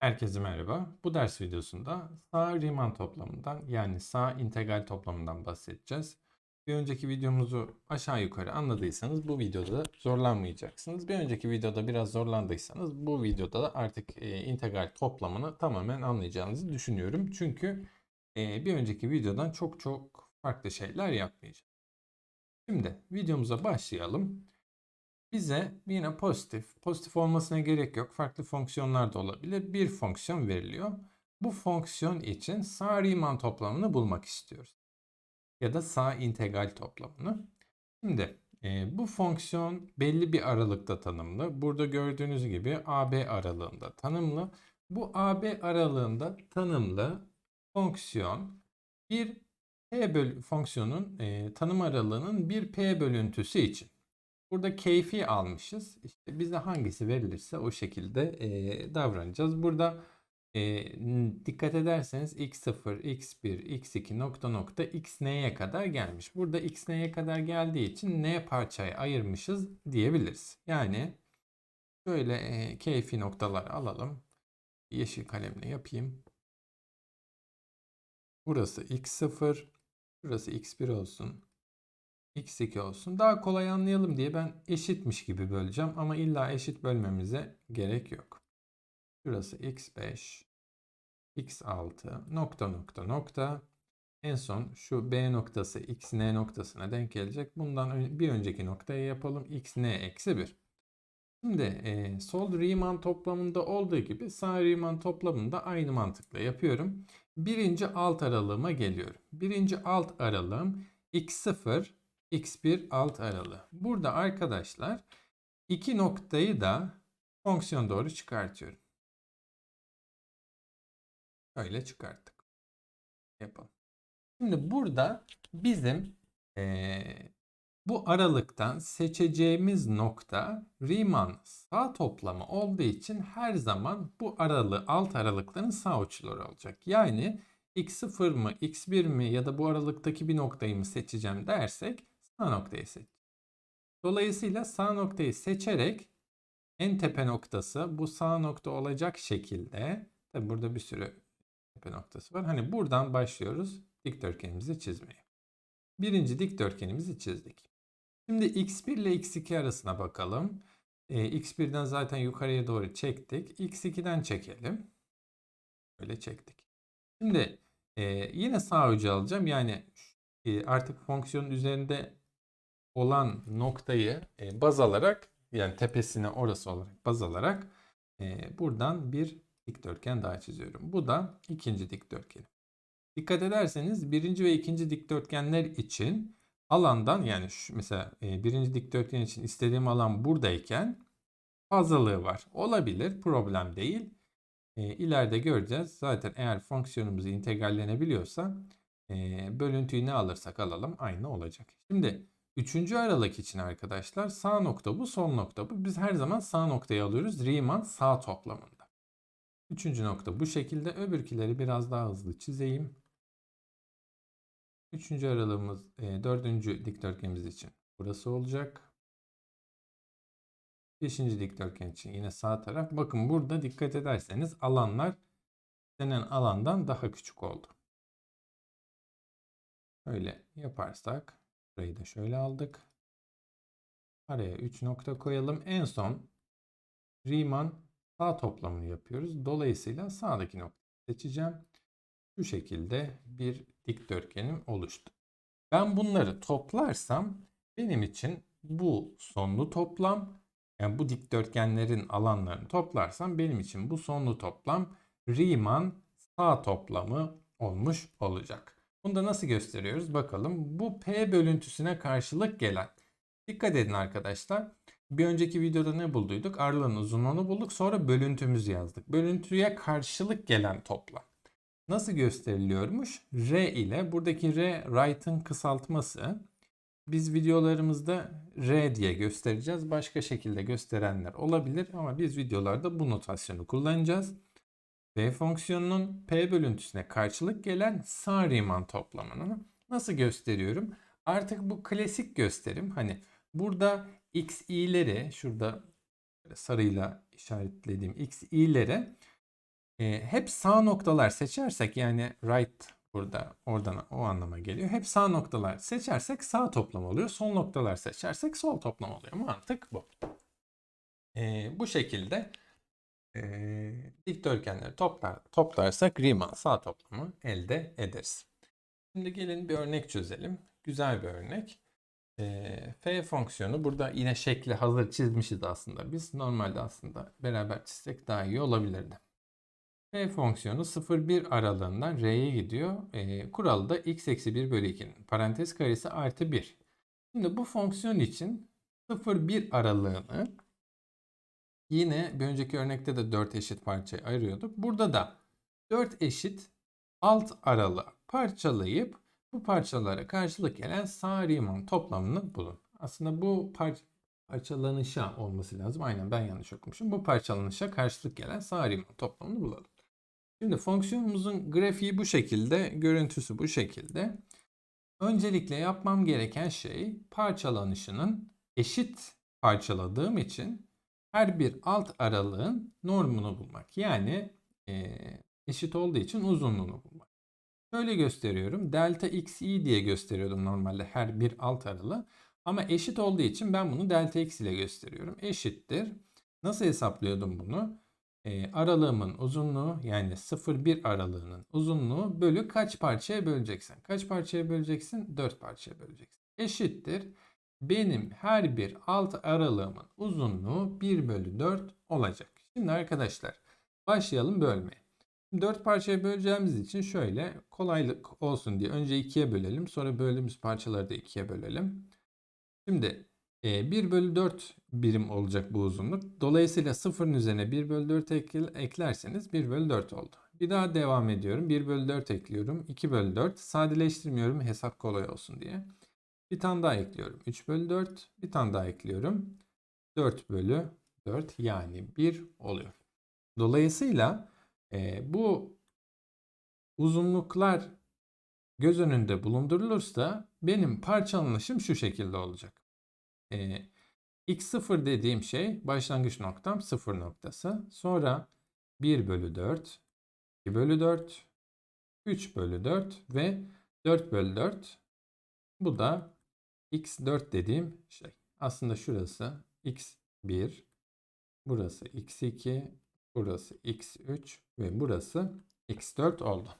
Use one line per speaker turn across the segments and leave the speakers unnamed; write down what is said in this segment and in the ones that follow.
Herkese merhaba. Bu ders videosunda sağ Riemann toplamından yani sağ integral toplamından bahsedeceğiz. Bir önceki videomuzu aşağı yukarı anladıysanız bu videoda zorlanmayacaksınız. Bir önceki videoda biraz zorlandıysanız bu videoda da artık e, integral toplamını tamamen anlayacağınızı düşünüyorum. Çünkü e, bir önceki videodan çok çok farklı şeyler yapmayacağım. Şimdi videomuza başlayalım. Bize yine pozitif, pozitif olmasına gerek yok. Farklı fonksiyonlar da olabilir. Bir fonksiyon veriliyor. Bu fonksiyon için sağ Riemann toplamını bulmak istiyoruz. Ya da sağ integral toplamını. Şimdi e, bu fonksiyon belli bir aralıkta tanımlı. Burada gördüğünüz gibi AB aralığında tanımlı. Bu AB aralığında tanımlı fonksiyon bir P böl fonksiyonun e, tanım aralığının bir P bölüntüsü için. Burada keyfi almışız. İşte bize hangisi verilirse o şekilde e, davranacağız. Burada e, dikkat ederseniz x0, x1, x2 nokta nokta x n'ye kadar gelmiş. Burada x n'ye kadar geldiği için n parçaya ayırmışız diyebiliriz. Yani şöyle e, keyfi noktalar alalım. Yeşil kalemle yapayım. Burası x0, burası x1 olsun x2 olsun. Daha kolay anlayalım diye ben eşitmiş gibi böleceğim ama illa eşit bölmemize gerek yok. Şurası x5, x6 nokta nokta nokta. En son şu B noktası xn noktasına denk gelecek. Bundan bir önceki noktayı yapalım. xn eksi 1. Şimdi e, sol Riemann toplamında olduğu gibi sağ Riemann toplamında aynı mantıkla yapıyorum. Birinci alt aralığıma geliyorum. Birinci alt aralığım x0 x1 alt aralığı. Burada arkadaşlar iki noktayı da fonksiyon doğru çıkartıyorum. Öyle çıkarttık. Yapalım. Şimdi burada bizim ee, bu aralıktan seçeceğimiz nokta Riemann sağ toplamı olduğu için her zaman bu aralığı alt aralıkların sağ uçları olacak. Yani x0 mı x1 mi ya da bu aralıktaki bir noktayı mı seçeceğim dersek sağ noktayı seç. Dolayısıyla sağ noktayı seçerek en tepe noktası bu sağ nokta olacak şekilde tabi burada bir sürü tepe noktası var. Hani buradan başlıyoruz dikdörtgenimizi çizmeye. Birinci dikdörtgenimizi çizdik. Şimdi x1 ile x2 arasına bakalım. Ee, x1'den zaten yukarıya doğru çektik. x2'den çekelim. Böyle çektik. Şimdi e, yine sağ ucu alacağım. Yani e, artık fonksiyonun üzerinde olan noktayı e, baz alarak yani tepesine orası olarak baz alarak e, buradan bir dikdörtgen daha çiziyorum. Bu da ikinci dikdörtgen. Dikkat ederseniz birinci ve ikinci dikdörtgenler için alandan yani şu, mesela e, birinci dikdörtgen için istediğim alan buradayken fazlalığı var. Olabilir problem değil. E, ileride göreceğiz. Zaten eğer fonksiyonumuzu integrallenebiliyorsa bölüntüyü ne alırsak alalım aynı olacak. Şimdi Üçüncü aralık için arkadaşlar sağ nokta bu, sol nokta bu. Biz her zaman sağ noktayı alıyoruz Riemann sağ toplamında. Üçüncü nokta bu şekilde. Öbürkileri biraz daha hızlı çizeyim. Üçüncü aralığımız, e, dördüncü dikdörtgenimiz için burası olacak. Beşinci dikdörtgen için yine sağ taraf. Bakın burada dikkat ederseniz alanlar denen alandan daha küçük oldu. Öyle yaparsak Burayı da şöyle aldık. Araya 3 nokta koyalım. En son Riemann sağ toplamını yapıyoruz. Dolayısıyla sağdaki nokta seçeceğim. Şu şekilde bir dikdörtgenim oluştu. Ben bunları toplarsam benim için bu sonlu toplam yani bu dikdörtgenlerin alanlarını toplarsam benim için bu sonlu toplam Riemann sağ toplamı olmuş olacak. Bunu da nasıl gösteriyoruz bakalım. Bu P bölüntüsüne karşılık gelen. Dikkat edin arkadaşlar. Bir önceki videoda ne bulduyduk? Aralığın uzunluğunu bulduk. Sonra bölüntümüzü yazdık. Bölüntüye karşılık gelen toplam. Nasıl gösteriliyormuş? R ile buradaki R right'ın kısaltması. Biz videolarımızda R diye göstereceğiz. Başka şekilde gösterenler olabilir ama biz videolarda bu notasyonu kullanacağız f fonksiyonunun p bölüntüsüne karşılık gelen sağ Riemann toplamını nasıl gösteriyorum? Artık bu klasik gösterim. Hani burada x i'lere şurada sarıyla işaretlediğim x i'lere e, hep sağ noktalar seçersek yani right burada oradan o anlama geliyor. Hep sağ noktalar seçersek sağ toplam oluyor. Sol noktalar seçersek sol toplam oluyor. Mantık bu. E, bu şekilde dikdörtgenleri toplar, toplarsak Riemann sağ toplamı elde ederiz. Şimdi gelin bir örnek çözelim. Güzel bir örnek. E, f fonksiyonu burada yine şekli hazır çizmişiz aslında. Biz normalde aslında beraber çizsek daha iyi olabilirdi. F fonksiyonu 0-1 aralığından R'ye gidiyor. E, kuralı da x eksi 1 bölü 2'nin parantez karesi artı 1. Şimdi bu fonksiyon için 0-1 aralığını yine bir önceki örnekte de 4 eşit parçaya ayırıyorduk. Burada da 4 eşit alt aralığı parçalayıp bu parçalara karşılık gelen sağ Riemann toplamını bulun. Aslında bu par parçalanışa olması lazım. Aynen ben yanlış okumuşum. Bu parçalanışa karşılık gelen sağ Riemann toplamını bulalım. Şimdi fonksiyonumuzun grafiği bu şekilde, görüntüsü bu şekilde. Öncelikle yapmam gereken şey parçalanışının eşit parçaladığım için her bir alt aralığın normunu bulmak. Yani e, eşit olduğu için uzunluğunu bulmak. Şöyle gösteriyorum. Delta xi diye gösteriyordum normalde her bir alt aralığı. Ama eşit olduğu için ben bunu delta x ile gösteriyorum. Eşittir. Nasıl hesaplıyordum bunu? E, aralığımın uzunluğu yani 0-1 aralığının uzunluğu bölü kaç parçaya böleceksin? Kaç parçaya böleceksin? 4 parçaya böleceksin. Eşittir. Benim her bir alt aralığımın uzunluğu 1 bölü 4 olacak. Şimdi arkadaşlar başlayalım bölmeye. 4 parçaya böleceğimiz için şöyle kolaylık olsun diye önce 2'ye bölelim. Sonra böldüğümüz parçaları da 2'ye bölelim. Şimdi 1 bölü 4 birim olacak bu uzunluk. Dolayısıyla 0'ın üzerine 1 bölü 4 eklerseniz 1 bölü 4 oldu. Bir daha devam ediyorum. 1 bölü 4 ekliyorum. 2 bölü 4. Sadeleştirmiyorum hesap kolay olsun diye. Bir tane daha ekliyorum. 3 bölü 4. Bir tane daha ekliyorum. 4 bölü 4 yani 1 oluyor. Dolayısıyla e, bu uzunluklar göz önünde bulundurulursa benim parçalanışım şu şekilde olacak. E, x0 dediğim şey başlangıç noktam 0 noktası. Sonra 1 bölü 4, 2 bölü 4, 3 bölü 4 ve 4 bölü 4. Bu da x4 dediğim şey. Aslında şurası x1, burası x2, burası x3 ve burası x4 oldu.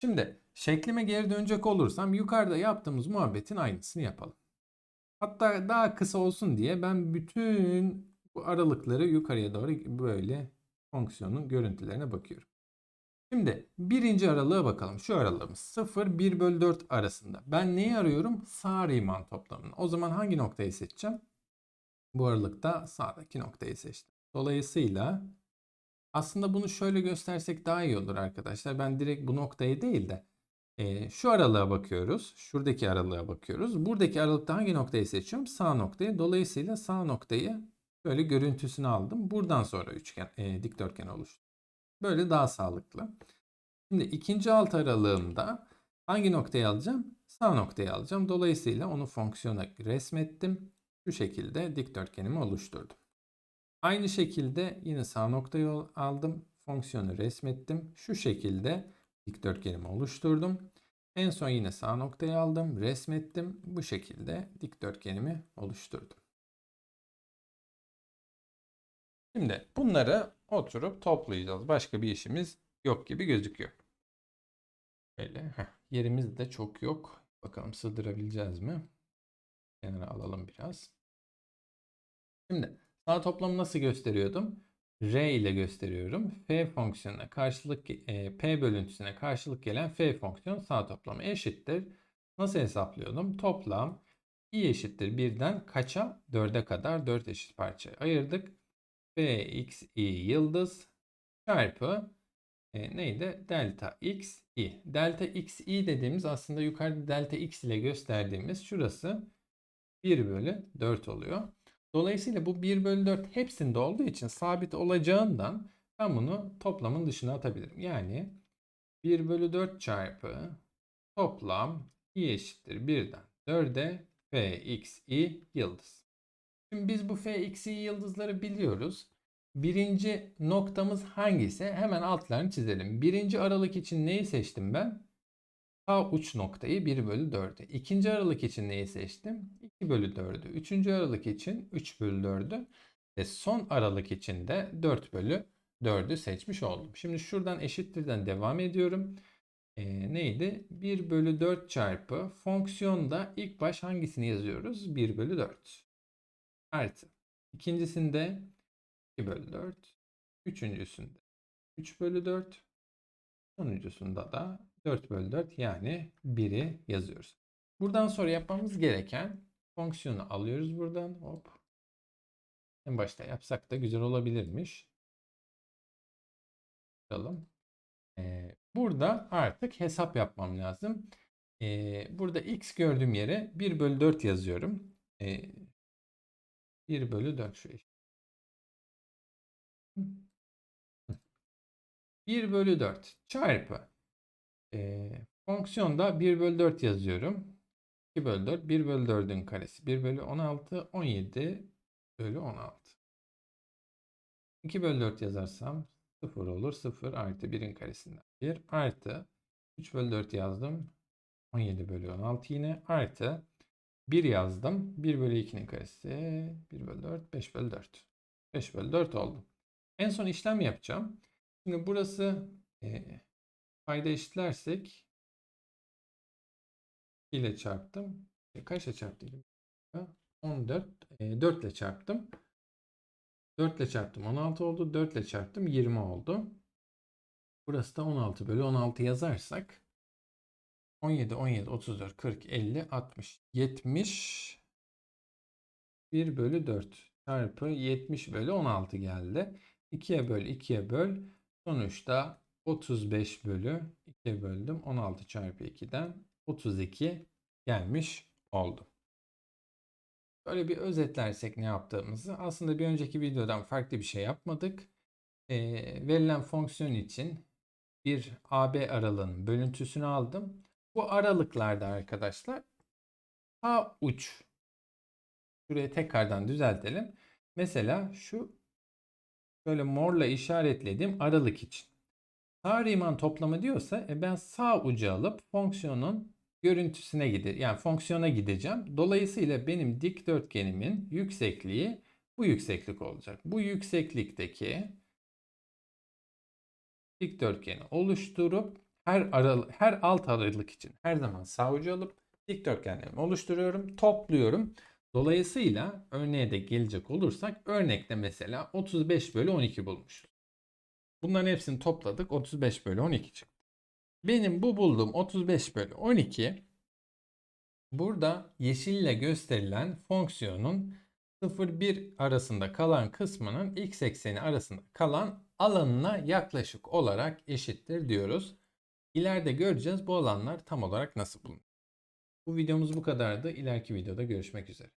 Şimdi şeklime geri dönecek olursam yukarıda yaptığımız muhabbetin aynısını yapalım. Hatta daha kısa olsun diye ben bütün bu aralıkları yukarıya doğru böyle fonksiyonun görüntülerine bakıyorum. Şimdi birinci aralığa bakalım. Şu aralığımız 0 1 bölü 4 arasında. Ben neyi arıyorum? Sağ Riemann toplamını. O zaman hangi noktayı seçeceğim? Bu aralıkta sağdaki noktayı seçtim. Dolayısıyla aslında bunu şöyle göstersek daha iyi olur arkadaşlar. Ben direkt bu noktayı değil de e, şu aralığa bakıyoruz. Şuradaki aralığa bakıyoruz. Buradaki aralıkta hangi noktayı seçiyorum? Sağ noktayı. Dolayısıyla sağ noktayı böyle görüntüsünü aldım. Buradan sonra üçgen, e, dikdörtgen oluştu. Böyle daha sağlıklı. Şimdi ikinci alt aralığımda hangi noktayı alacağım? Sağ noktayı alacağım. Dolayısıyla onu fonksiyona resmettim. Şu şekilde dikdörtgenimi oluşturdum. Aynı şekilde yine sağ noktayı aldım. Fonksiyonu resmettim. Şu şekilde dikdörtgenimi oluşturdum. En son yine sağ noktayı aldım, resmettim. Bu şekilde dikdörtgenimi oluşturdum. Şimdi bunları oturup toplayacağız. Başka bir işimiz yok gibi gözüküyor. Böyle. Heh. Yerimiz de çok yok. Bakalım sığdırabileceğiz mi? Kenara alalım biraz. Şimdi sağ toplamı nasıl gösteriyordum? R ile gösteriyorum. F fonksiyonuna karşılık e, P bölüntüsüne karşılık gelen F fonksiyon sağ toplamı eşittir. Nasıl hesaplıyordum? Toplam i eşittir 1'den kaça? 4'e kadar 4 eşit parçaya ayırdık. F x i yıldız çarpı e, neydi? Delta x i. Delta x i dediğimiz aslında yukarıda delta x ile gösterdiğimiz şurası 1 bölü 4 oluyor. Dolayısıyla bu 1 bölü 4 hepsinde olduğu için sabit olacağından ben bunu toplamın dışına atabilirim. Yani 1 bölü 4 çarpı toplam i eşittir 1'den 4'e f x i yıldız. Şimdi biz bu f x i yıldızları biliyoruz. birinci noktamız hangisi? Hemen altlarını çizelim. Birinci aralık için neyi seçtim ben? Sağ uç noktayı 1 bölü 4'ü. İkinci aralık için neyi seçtim? 2 bölü 4'ü. Üçüncü aralık için 3 bölü 4'ü. Ve son aralık için de 4 bölü 4'ü seçmiş oldum. Şimdi şuradan eşittirden devam ediyorum. Ee, neydi? 1 bölü 4 çarpı fonksiyonda ilk baş hangisini yazıyoruz? 1 bölü 4. Artı. İkincisinde 2 bölü 4. Üçüncüsünde 3 bölü 4. Sonuncusunda da 4 bölü 4 yani 1'i yazıyoruz. Buradan sonra yapmamız gereken fonksiyonu alıyoruz buradan. Hop. En başta yapsak da güzel olabilirmiş. Bakalım. Ee, burada artık hesap yapmam lazım. Ee, burada x gördüğüm yere 1 bölü 4 yazıyorum. Ee, 1 bölü 4 şu eşit. 1 bölü 4 çarpı e, fonksiyonda 1 bölü 4 yazıyorum. 2 bölü 4 1 bölü 4'ün karesi 1 bölü 16 17 bölü 16. 2 bölü 4 yazarsam 0 olur. 0 artı 1'in karesinden 1 artı 3 bölü 4 yazdım. 17 bölü 16 yine artı 1 yazdım. 1 bölü 2'nin karesi 1 bölü 4 5 bölü 4. 5 bölü 4 oldu. En son işlem yapacağım. Şimdi burası e, payda eşitlersek 2 ile çarptım. E, kaçla çarptım? 14. E, 4 ile çarptım. 4 ile çarptım 16 oldu. 4 ile çarptım 20 oldu. Burası da 16 bölü 16 yazarsak 17, 17, 34, 40, 50, 60, 70 1 bölü 4 çarpı 70 bölü 16 geldi. 2'ye böl 2'ye böl. Sonuçta 35 bölü 2'ye böldüm. 16 çarpı 2'den 32 gelmiş oldu. Böyle bir özetlersek ne yaptığımızı. Aslında bir önceki videodan farklı bir şey yapmadık. Ee, verilen fonksiyon için bir AB aralığının bölüntüsünü aldım. Bu aralıklarda arkadaşlar sağ uç şuraya tekrardan düzeltelim. Mesela şu böyle morla işaretlediğim aralık için. Sağ Riemann toplamı diyorsa e ben sağ ucu alıp fonksiyonun görüntüsüne gide yani fonksiyona gideceğim. Dolayısıyla benim dikdörtgenimin yüksekliği bu yükseklik olacak. Bu yükseklikteki dikdörtgeni oluşturup her aral her alt aralık için her zaman sağ ucu alıp dikdörtgenlerimi oluşturuyorum, topluyorum. Dolayısıyla örneğe de gelecek olursak örnekte mesela 35 bölü 12 bulmuşuz. Bunların hepsini topladık 35 bölü 12 çıktı. Benim bu bulduğum 35 bölü 12 burada yeşille gösterilen fonksiyonun 0-1 arasında kalan kısmının x ekseni arasında kalan alanına yaklaşık olarak eşittir diyoruz. İleride göreceğiz bu alanlar tam olarak nasıl bulunur. Bu videomuz bu kadardı. İleriki videoda görüşmek üzere.